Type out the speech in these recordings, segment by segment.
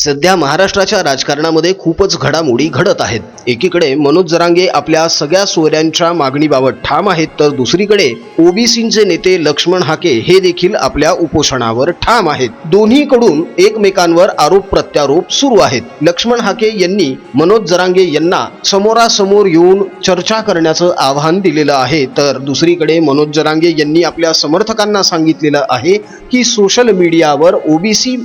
सध्या महाराष्ट्राच्या राजकारणामध्ये खूपच घडामोडी घडत आहेत. एकीकडे मनोज जरांगे आपल्या सगळ्या सोयऱ्यांच्या मागणीबाबत ठाम आहेत तर दुसरीकडे ओबीसीचे नेते लक्ष्मण हाके हे देखील आपल्या उपोषणावर ठाम आहेत. दोन्हीकडून एकमेकांवर आरोप प्रत्यारोप सुरू आहेत. लक्ष्मण हाके यांनी मनोज जरांगे यांना समोरासमोर येऊन चर्चा करण्याचं आव्हान दिलेलं आहे तर दुसरीकडे मनोज जरांगे यांनी आपल्या समर्थकांना सांगितलेलं आहे की सोशल मीडियावर ओबीसी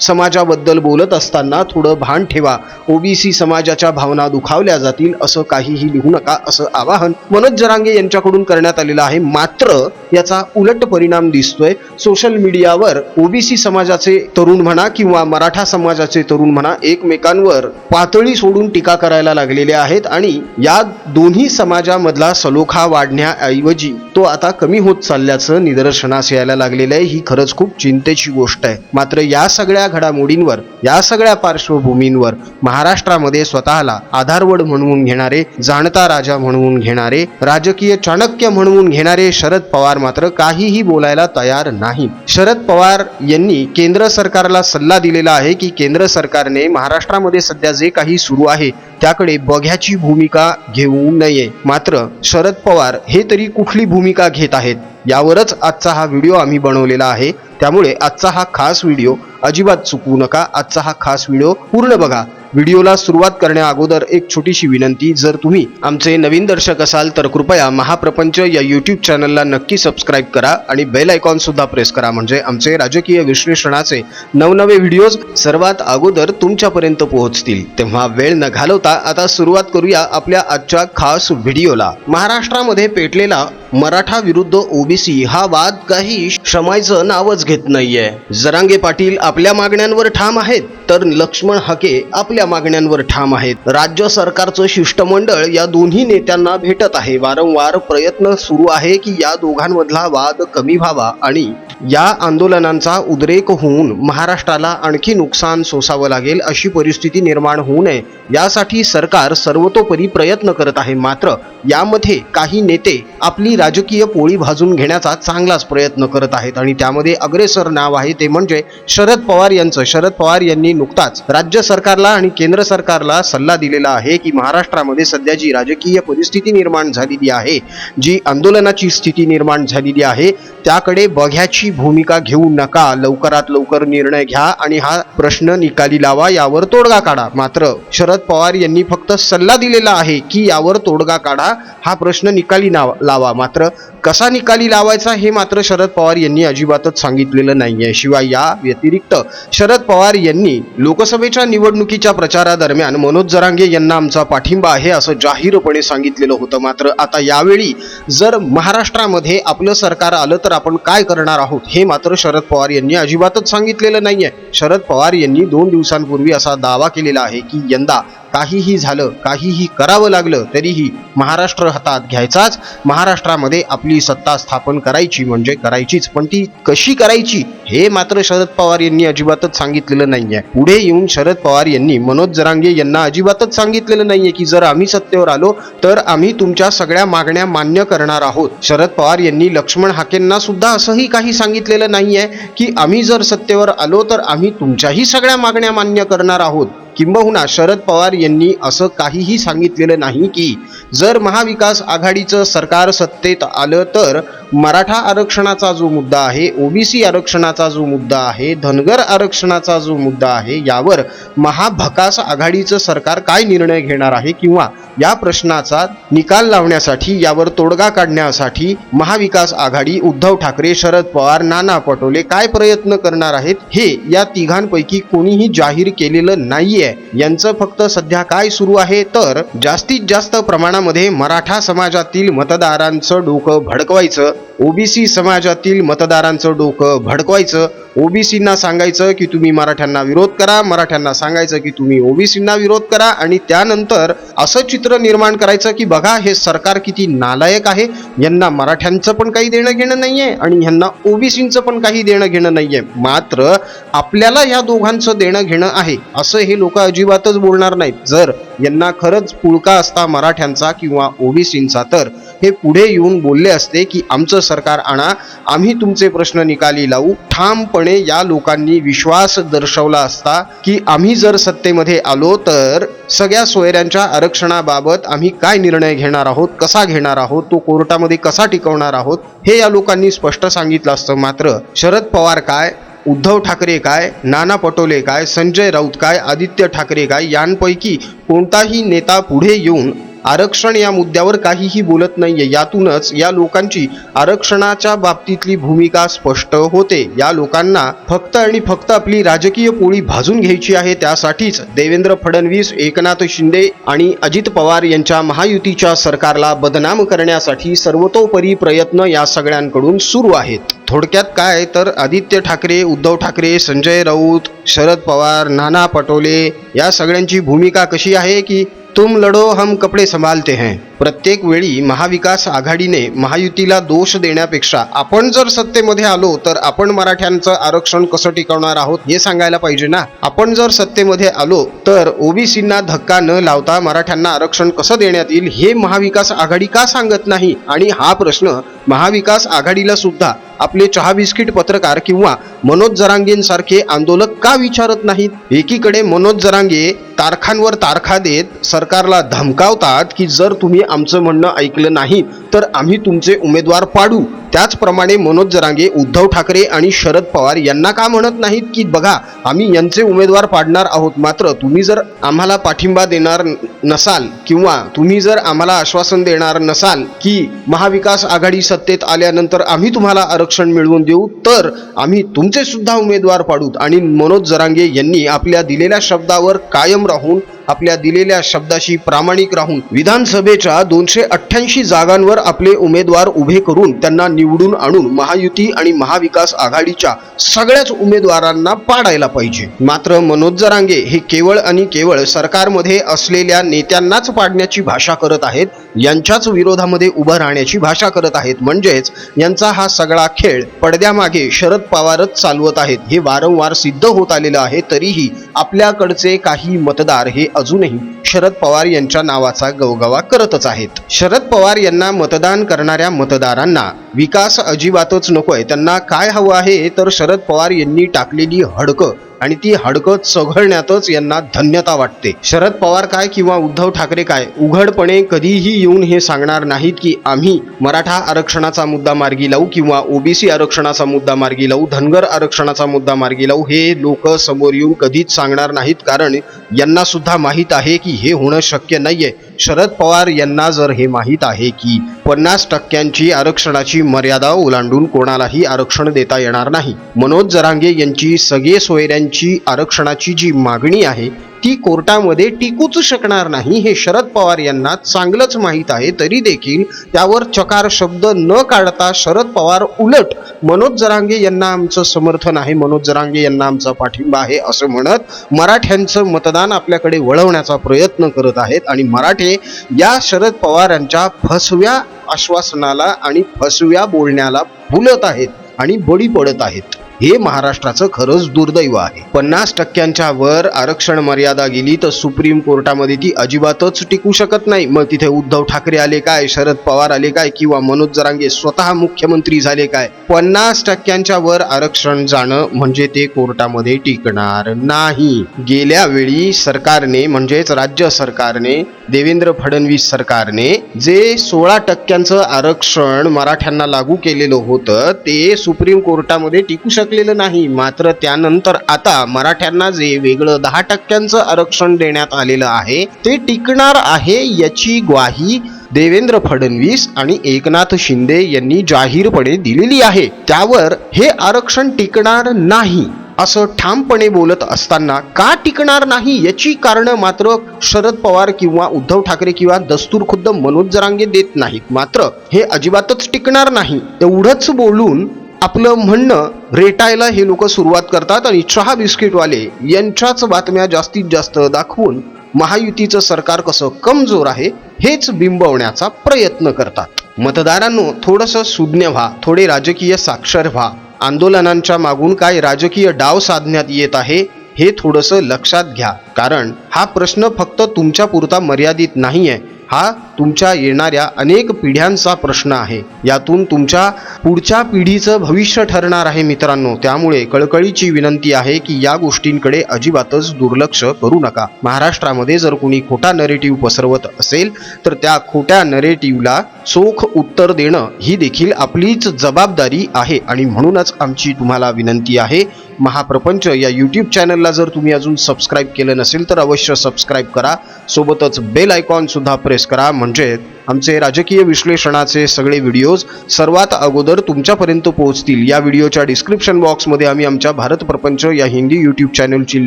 समाजाबद्दल बोलत असताना थोडं भान ठेवा. ओबीसी समाजाच्या भावना दुखावल्या जातील असं काहीही लिहू नका असं आवाहन मनोज जरांगे यांच्याकडून करण्यात आलेलं आहे. मात्र याचा उलट परिणाम दिसतोय. सोशल मीडियावर ओबीसी समाजाचे तरुण म्हणा किंवा मराठा समाजाचे तरुण म्हणा एकमेकांवर पातळी सोडून टीका करायला लागलेले आहेत आणि या दोन्ही समाजामधला सलोखा वाढण्याऐवजी तो आता कमी होत चालल्याचं निदर्शनास यायला लागलेलं आहे. ही खरंच खूप चिंतेची गोष्ट आहे. मात्र या सगळ्या घडामोडींवर या सगळ्या पार्श्वभूमींवर महाराष्ट्रामध्ये स्वतःला आधारवड म्हणवून घेणारे जाणता राजा म्हणवून घेणारे राजकीय चाणक्य म्हणवून घेणारे शरद पवार मात्र काहीही बोलायला तयार नाही. शरद पवार यांनी केंद्र सरकारला सल्ला दिलेला आहे की केंद्र सरकारने महाराष्ट्रामध्ये सध्या जे काही सुरू आहे त्याकडे बघ्याची भूमिका घेऊ नये. मात्र शरद पवार हे तरी कुठली भूमिका घेत आहेत? यावरच आजचा हा व्हिडिओ आम्ही बनवलेला आहे. त्यामुळे आजचा हा खास व्हिडिओ अजिबात चुकवू नका. आजचा हा खास व्हिडिओ पूर्ण बघा. व्हिडिओला सुरुवात करण्या अगोदर एक छोटीशी विनंती जर तुम्ही आमचे नवीन दर्शक असाल तर कृपया महाप्रपंच या युट्यूब चॅनलला नक्की सबस्क्राईब करा आणि बेल आयकॉन सुद्धा प्रेस करा. म्हणजे आमचे राजकीय विश्लेषणाचे नवनवे व्हिडिओज सर्वात अगोदर तुमच्यापर्यंत पोहोचतील. तेव्हा वेळ न घालवता आता सुरुवात करूया आपल्या आजच्या खास व्हिडिओला. महाराष्ट्रामध्ये पेटलेला मराठा विरुद्ध ओबीसी हा वाद काही शमायचं नावच घेत नाहीये. जरांगे पाटील आपल्या मागण्यांवर ठाम आहेत तर लक्ष्मण हके आपल्या मागण्यांवर ठाम आहेत. राज्य सरकारचं शिष्टमंडळ या दोन्ही नेत्यांना भेटत आहे. वारंवार प्रयत्न सुरू आहे की या दोघांमधला वाद कमी व्हावा आणि या आंदोलनांचा उद्रेक होऊन महाराष्ट्राला आणखी नुकसान सोसावं लागेल अशी परिस्थिती निर्माण होऊ नये. यासाठी सरकार सर्वतोपरी प्रयत्न करत आहे. मात्र यामध्ये काही नेते आपली राजकीय पोळी भाजून घेण्याचा चांगलाच प्रयत्न करत आहेत आणि त्यामध्ये अग्रेसर नाव आहे ते म्हणजे शरद पवार यांचं. शरद पवार यांनी नुकताच राज्य सरकारला आणि केंद्र सरकारला सल्ला दिलेला आहे की महाराष्ट्रामध्ये सध्या जी राजकीय परिस्थिती निर्माण झालेली आहे जी आंदोलनाची स्थिती निर्माण झालेली आहे त्याकडे बघ्याची भूमिका घेऊ नका लवकरात लवकर निर्णय घ्या आणि हा प्रश्न निकाली लावा यावर तोडगा काढा. मात्र शरद पवार यांनी फक्त सल्ला दिलेला आहे की यावर तोडगा काढा हा प्रश्न निकाली लावा. मात्र कसा निकाली लावायचा हे मात्र शरद पवार यांनी अजिबातच सांगितलेलं नाहीये. शिवाय या व्यतिरिक्त शरद पवार यांनी लोकसभेच्या निवडणुकीच्या प्रचारादरम्यान मनोज जरांगे यांना आमचा पाठिंबा आहे असं जाहीरपणे सांगितलेलं होतं. मात्र आता यावेळी जर महाराष्ट्रामध्ये आपलं सरकार आलं तर आपण काय करणार आहोत हे मात्र शरद पवार यांनी अजिबातच सांगितलेलं नाहीये. शरद पवार यांनी दोन दिवसांपूर्वी असा दावा केलेला आहे की यंदा काहीही झालं काहीही करावं लागलं तरीही महाराष्ट्र हातात घ्यायचाच. महाराष्ट्रामध्ये आपली सत्ता स्थापन करायची म्हणजे करायचीच. पण ती कशी करायची हे मात्र शरद पवार यांनी अजिबातच सांगितलेलं नाहीये. पुढे येऊन शरद पवार यांनी मनोज जरांगे यांना अजिबातच सांगितलेलं नाहीये की जर आम्ही सत्तेवर आलो तर आम्ही तुमच्या सगळ्या मागण्या मान्य करणार आहोत. शरद पवार यांनी लक्ष्मण हाकेंना सुद्धा असंही काही सांगितलेलं नाहीये की आम्ही जर सत्तेवर आलो तर आम्ही तुमच्याही सगळ्या मागण्या मान्य करणार आहोत. किंबहुना शरद पवार यांनी असं काहीही सांगितलेलं नाही की जर महाविकास आघाडीचं सरकार सत्तेत आलं तर मराठा आरक्षणाचा जो मुद्दा आहे ओबीसी आरक्षणाचा जो मुद्दा आहे धनगर आरक्षणाचा जो मुद्दा आहे यावर महाभकास आघाडीचं सरकार काय निर्णय घेणार आहे किंवा या प्रश्नाचा निकाल लावण्यासाठी यावर तोडगा काढण्यासाठी महाविकास आघाडी उद्धव ठाकरे शरद पवार नाना पटोले काय प्रयत्न करणार आहेत हे या तिघांपैकी कोणीही जाहीर केलेलं नाहीये. यांचं फक्त सध्या काय सुरू आहे तर जास्तीत जास्त प्रमाणामध्ये मराठा समाजातील मतदारांचं डोकं भडकवायचं ओबीसी समाजातील मतदारांचं डोकं भडकवायचं ओबीसींना सांगायचं की तुम्ही मराठ्यांना विरोध करा मराठ्यांना सांगायचं की तुम्ही ओबीसींना विरोध करा आणि त्यानंतर असं चित्र निर्माण करायचं की बघा हे सरकार किती नालायक आहे. यांना मराठ्यांचं पण काही देणं घेणं नाहीये आणि ह्यांना ओबीसींचं पण काही देणं घेणं नाहीये. मात्र आपल्याला ह्या दोघांचं देणं घेणं आहे असं हे लोक अजिबातच बोलणार नाहीत. जर यांना खरंच पुळका असता मराठ्यांचा किंवा ओबीसींचा तर हे पुढे येऊन बोलले असते की आमचं सरकार आणा आम्ही तुमचे प्रश्न निकाली लावू. ठामपणे या लोकांनी विश्वास दर्शवला असता की आम्ही जर सत्तेमध्ये आलो तर सगळ्या सोयऱ्यांच्या आरक्षणाबाबत आम्ही काय निर्णय घेणार आहोत कसा घेणार आहोत तो कोर्टामध्ये कसा टिकवणार आहोत हे या लोकांनी स्पष्ट सांगितलं असतं. मात्र शरद पवार काय उद्धव ठाकरे काय नाना पटोले काय संजय राऊत काय आदित्य ठाकरे काय यांपैकी कोणताही नेता पुढे येऊन आरक्षण या मुद्द्यावर काहीही बोलत नाहीये. यातूनच या लोकांची आरक्षणाच्या बाबतीतली भूमिका स्पष्ट होते. या लोकांना फक्त आणि फक्त आपली राजकीय पोळी भाजून घ्यायची आहे त्यासाठीच देवेंद्र फडणवीस एकनाथ शिंदे आणि अजित पवार यांच्या महायुतीच्या सरकारला बदनाम करण्यासाठी सर्वतोपरी प्रयत्न या सगळ्यांकडून सुरू आहेत. थोडक्यात काय तर आदित्य ठाकरे उद्धव ठाकरे संजय राऊत शरद पवार नाना पटोले या सगळ्यांची भूमिका कशी आहे की तुम लढो हम कपडे संभालते हैं। प्रत्येक वेळी महाविकास आघाडीने महायुतीला दोष देण्यापेक्षा आपण जर सत्तेमध्ये आलो तर आपण मराठ्यांचं आरक्षण कसं टिकवणार आहोत हे सांगायला पाहिजे ना? आपण जर सत्तेमध्ये आलो तर ओबीसींना धक्का न लावता मराठ्यांना आरक्षण कसं देण्यात येईल हे महाविकास आघाडी का सांगत नाही? आणि हा प्रश्न महाविकास आघाडीला सुद्धा आपले चहा बिस्किट पत्रकार किंवा मनोज जरांगेंसारखे आंदोलक का विचारत नाहीत? एकीकडे मनोज जरांगे तारखांवर तारखा देत सरकारला धमकावतात की जर तुम्ही आमचं म्हणणं ऐकलं नाही तर आम्ही तुमचे उमेदवार पाडू. त्याचप्रमाणे मनोज जरांगे उद्धव ठाकरे आणि शरद पवार यांना का म्हणत नाहीत की बघा आम्ही यांचे उमेदवार पाडणार आहोत मात्र तुम्ही जर आम्हाला पाठिंबा देणार नसाल किंवा तुम्ही जर आम्हाला आश्वासन देणार नसाल की महाविकास आघाडी सत्तेत आल्यानंतर आम्ही तुम्हाला आरक्षण मिळवून देऊ तर आम्ही तुमचे सुद्धा उमेदवार पाडूत आणि मनोज जरांगे यांनी आपल्या दिलेल्या शब्दावर कायम राहून आपल्या दिलेल्या शब्दाशी प्रामाणिक राहून विधानसभेच्या दोनशे अठ्ठ्याऐंशी जागांवर आपले उमेदवार उभे करून त्यांना निवडून आणून महायुती आणि महाविकास आघाडीच्या सगळ्याच उमेदवारांना पाडायला पाहिजे. मात्र मनोज जरांगे हे केवळ आणि केवळ सरकारमध्ये असलेल्या नेत्यांनाच पाडण्याची भाषा करत आहेत यांच्याच विरोधामध्ये उभं राहण्याची भाषा करत आहेत. म्हणजेच यांचा हा सगळा खेळ पडद्यामागे शरद पवारच चालवत आहेत. हे वारंवार सिद्ध होत आलेलं आहे तरीही आपल्याकडचे काही मतदार हे अजूनही शरद पवार यांच्या नावाचा गवगवा करतच आहेत. शरद पवार यांना मतदान करणाऱ्या मतदारांना विकास अजिबातच नकोय. त्यांना काय हवं आहे? तर शरद पवार यांनी टाकलेली हडकं आणि ती हडकं चघळण्यातच यांना धन्यता वाटते. शरद पवार काय किंवा उद्धव ठाकरे काय उघडपणे कधीही येऊन हे सांगणार नाहीत की आम्ही मराठा आरक्षणाचा मुद्दा मार्गी लावू किंवा ओबीसी आरक्षणाचा मुद्दा मार्गी लावू धनगर आरक्षणाचा मुद्दा मार्गी लावू हे लोक समोर येऊन कधीच सांगणार नाहीत. कारण यांना सुद्धा माहीत आहे की हे होणं शक्य नाहीये. शरद पवार यांना जर हे माहीत आहे की पन्नास टक्क्यांची आरक्षणाची मर्यादा ओलांडून कोणालाही आरक्षण देता येणार नाही. मनोज जरांगे यांची सगळे सोयऱ्यांची आरक्षणाची जी मागणी आहे ती कोर्टामध्ये टिकूच शकणार नाही हे शरद पवार यांना चांगलंच माहीत आहे. तरी देखील त्यावर चकार शब्द न काढता शरद पवार उलट मनोज जरांगे यांना आमचं समर्थन आहे. मनोज जरांगे यांना आमचा पाठिंबा आहे असं म्हणत मराठ्यांचं मतदान आपल्याकडे वळवण्याचा प्रयत्न करत आहेत आणि मराठे या शरद पवारांच्या फसव्या आश्वासनाला आणि फसव्या बोलण्याला भुलत आहेत आणि बळी पडत आहेत. हे महाराष्ट्राचं खरंच दुर्दैव आहे. पन्नास टक्क्यांच्या वर आरक्षण मर्यादा गेली तर सुप्रीम कोर्टामध्ये ती अजिबातच टिकू शकत नाही. मग तिथे उद्धव ठाकरे आले काय? शरद पवार आले काय? किंवा मनोज जरांगे स्वतः मुख्यमंत्री झाले काय? पन्नास टक्क्यांच्या वर आरक्षण जाणं म्हणजे ते कोर्टामध्ये टिकणार नाही. गेल्या वेळी सरकारने म्हणजेच राज्य सरकारने देवेंद्र फडणवीस सरकारने जे सोळा टक्क्यांचं आरक्षण मराठ्यांना लागू केलेलं होतं ते सुप्रीम कोर्टामध्ये टिकू शकलेलं नाही. मात्र त्यानंतर आता मराठ्यांना जे वेगळं दहा टक्क्यांचं आरक्षण देण्यात आलेलं आहे ते टिकणार आहे याची ग्वाही देवेंद्र फडणवीस आणि एकनाथ शिंदे यांनी जाहीरपणे दिलेली आहे. त्यावर हे आरक्षण टिकणार नाही असं ठामपणे बोलत असताना का टिकणार नाही याची कारणं मात्र शरद पवार किंवा उद्धव ठाकरे किंवा दस्तूर खुद्द मनोज जरांगे देत नाहीत. मात्र हे अजिबातच टिकणार नाही. एवढंच बोलून आपलं म्हणणं रेटायला हे लोक सुरुवात करतात आणि चहा बिस्किटवाले यांच्याच बातम्या जास्तीत जास्त दाखवून महायुतीचं सरकार कसं कमजोर आहे हेच बिंबवण्याचा प्रयत्न करतात. मतदारांनो थोडंसं सुज्ञ व्हा थोडे राजकीय साक्षर व्हा. आंदोलनांच्या मागून काय राजकीय डाव साधण्यात येत आहे हे थोडंसं लक्षात घ्या. कारण हा प्रश्न फक्त तुमच्या पुरता मर्यादित नाही आहे हा तुमच्या येणाऱ्या अनेक पिढ्यांचा प्रश्न आहे. यातून तुमच्या पुढच्या पिढीचं भविष्य ठरणार आहे मित्रांनो. त्यामुळे कळकळीची विनंती आहे की या गोष्टींकडे अजिबातच दुर्लक्ष करू नका. महाराष्ट्रामध्ये जर कोणी खोटा नरेटिव्ह पसरवत असेल तर त्या खोट्या नरेटिव्हला चोख उत्तर देणं ही देखील आपलीच जबाबदारी आहे. आणि म्हणूनच आमची तुम्हाला विनंती आहे महाप्रपंच या यूट्यूब चॅनलला जर तुम्ही अजून सबस्क्राईब केलं नसेल तर अवश्य सबस्क्राईब करा. सोबतच बेल आयकॉन सुद्धा प्रेस करा. म्हणजे आमचे राजकीय विश्लेषणाचे सगळे व्हिडिओज सर्वात अगोदर तुमच्यापर्यंत पोहोचतील. या व्हिडिओच्या डिस्क्रिप्शन बॉक्समध्ये आम्ही आमच्या भारत प्रपंच या हिंदी यूट्यूब चॅनलची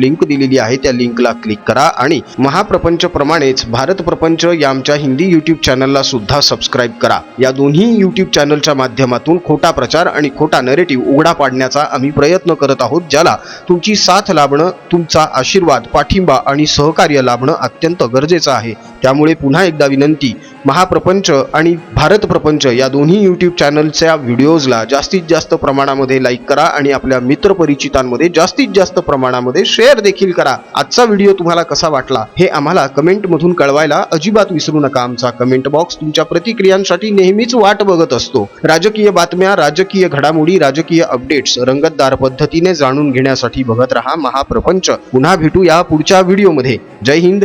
लिंक दिलेली आहे. त्या लिंकला क्लिक करा आणि महाप्रपंच प्रमाणेच भारत प्रपंच या आमच्या हिंदी यूट्यूब चॅनलला सुद्धा सबस्क्राईब करा. या दोन्ही यूट्यूब चॅनलच्या माध्यमातून खोटा प्रचार आणि खोटा नरेटिव्ह उघडा पाडण्याचा आम्ही प्रयत्न करत आहोत ज्याला तुमची साथ लाभणं तुमचा आशीर्वाद पाठिंबा आणि सहकार्य लाभणं अत्यंत गरजेचं आहे. त्यामुळे पुन्हा एकदा विनंती महाप्रपंच आणि भारत प्रपंच या दोन्ही यूट्यूब चॅनलच्या व्हिडिओजला जास्तीत जास्त प्रमाणामध्ये लाईक करा आणि आपल्या मित्रपरिचितांमध्ये जास्तीत जास्त प्रमाणामध्ये शेअर देखील करा. आजचा व्हिडिओ तुम्हाला कसा वाटला हे आम्हाला कमेंटमधून कळवायला अजिबात विसरू नका आमचा कमेंट बॉक्स तुमच्या प्रतिक्रियांसाठी नेहमीच वाट बघत असतो. राजकीय बातम्या राजकीय घडामोडी राजकीय अपडेट्स रंगतदार पद्धतीने जाणून घेण्यासाठी बघत रहा महाप्रपंच. पुन्हा भेटू या पुढच्या व्हिडिओमध्ये जय हिंद